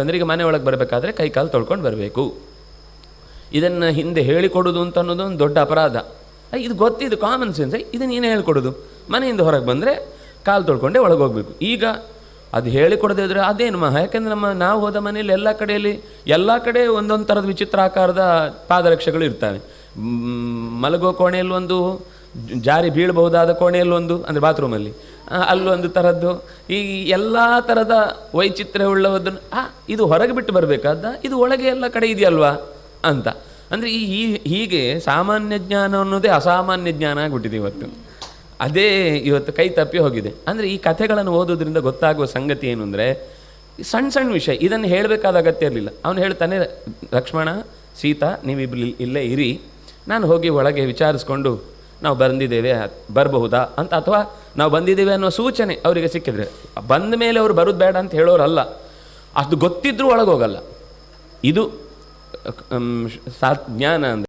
ಅಂದರೆ ಈಗ ಮನೆ ಒಳಗೆ ಬರಬೇಕಾದ್ರೆ ಕೈ ಕಾಲು ತೊಳ್ಕೊಂಡು ಬರಬೇಕು. ಇದನ್ನು ಹಿಂದೆ ಹೇಳಿಕೊಡೋದು ಅಂತ ಅನ್ನೋದು ಒಂದು ದೊಡ್ಡ ಅಪರಾಧ. ಇದು ಗೊತ್ತಿದ್ದು ಕಾಮನ್ ಸೆನ್ಸ್ ಇದನ್ನು ನೀನು ಹೇಳ್ಕೊಡೋದು? ಮನೆಯಿಂದ ಹೊರಗೆ ಬಂದರೆ ಕಾಲು ತೊಳ್ಕೊಂಡೆ ಒಳಗೆ ಹೋಗಬೇಕು. ಈಗ ಅದು ಹೇಳಿಕೊಡದೇ ಇದ್ರೆ ಅದೇನು ಮಹ? ಯಾಕೆಂದ್ರೆ ನಮ್ಮ, ನಾವು ಹೋದ ಮನೆಯಲ್ಲಿ ಎಲ್ಲ ಕಡೆಯಲ್ಲಿ ಎಲ್ಲ ಕಡೆ ಒಂದೊಂದು ಥರದ ವಿಚಿತ್ರ ಆಕಾರದ ಪಾದರಕ್ಷೆಗಳು ಇರ್ತವೆ. ಮಲಗೋ ಕೋಣೆಯಲ್ಲಿ ಒಂದು, ಜಾರಿ ಬೀಳಬಹುದಾದ ಕೋಣೆಯಲ್ಲಿ ಒಂದು, ಅಂದರೆ ಬಾತ್ರೂಮಲ್ಲಿ ಅಲ್ಲೊಂದು ಥರದ್ದು ಈ ಎಲ್ಲ ಥರದ ವೈಚಿತ್ರ್ಯ ಉಳ್ಳವದನ್ನು ಆ, ಇದು ಹೊರಗೆ ಬಿಟ್ಟು ಬರಬೇಕಾದ ಇದು ಒಳಗೆ ಎಲ್ಲ ಕಡೆ ಇದೆಯಲ್ವಾ? ಅಂತ. ಅಂದರೆ ಈ ಹೀಗೆ ಸಾಮಾನ್ಯ ಜ್ಞಾನ ಅನ್ನೋದೇ ಅಸಾಮಾನ್ಯ ಜ್ಞಾನ ಆಗಿಬಿಟ್ಟಿದೆ ಇವತ್ತು. ಅದೇ ಇವತ್ತು ಕೈ ತಪ್ಪಿ ಹೋಗಿದೆ. ಅಂದರೆ ಈ ಕಥೆಗಳನ್ನು ಓದೋದ್ರಿಂದ ಗೊತ್ತಾಗುವ ಸಂಗತಿ ಏನು ಅಂದರೆ ಸಣ್ಣ ಸಣ್ಣ ವಿಷಯ, ಇದನ್ನು ಹೇಳಬೇಕಾದ ಅಗತ್ಯ ಇರಲಿಲ್ಲ. ಅವನು ಹೇಳ್ತಾನೆ, ಲಕ್ಷ್ಮಣ, ಸೀತಾ, ನೀವಿಬ್ರು ಇಲ್ಲೇ ಇರಿ. ನಾನು ಹೋಗಿ ಒಳಗೆ ವಿಚಾರಿಸ್ಕೊಂಡು ನಾವು ಬಂದಿದ್ದೇವೆ ಬರಬಹುದಾ ಅಂತ, ಅಥವಾ ನಾವು ಬಂದಿದ್ದೇವೆ ಅನ್ನೋ ಸೂಚನೆ ಅವರಿಗೆ ಸಿಕ್ಕಿದ್ರೆ. ಬಂದ ಮೇಲೆ ಅವರು ಬರೋದು ಬೇಡ ಅಂತ ಹೇಳೋರಲ್ಲ, ಅದು ಗೊತ್ತಿದ್ರೂ ಒಳಗೋಗಲ್ಲ. ಇದು ಸಾ ಜ್ಞಾನ ಅಂದರೆ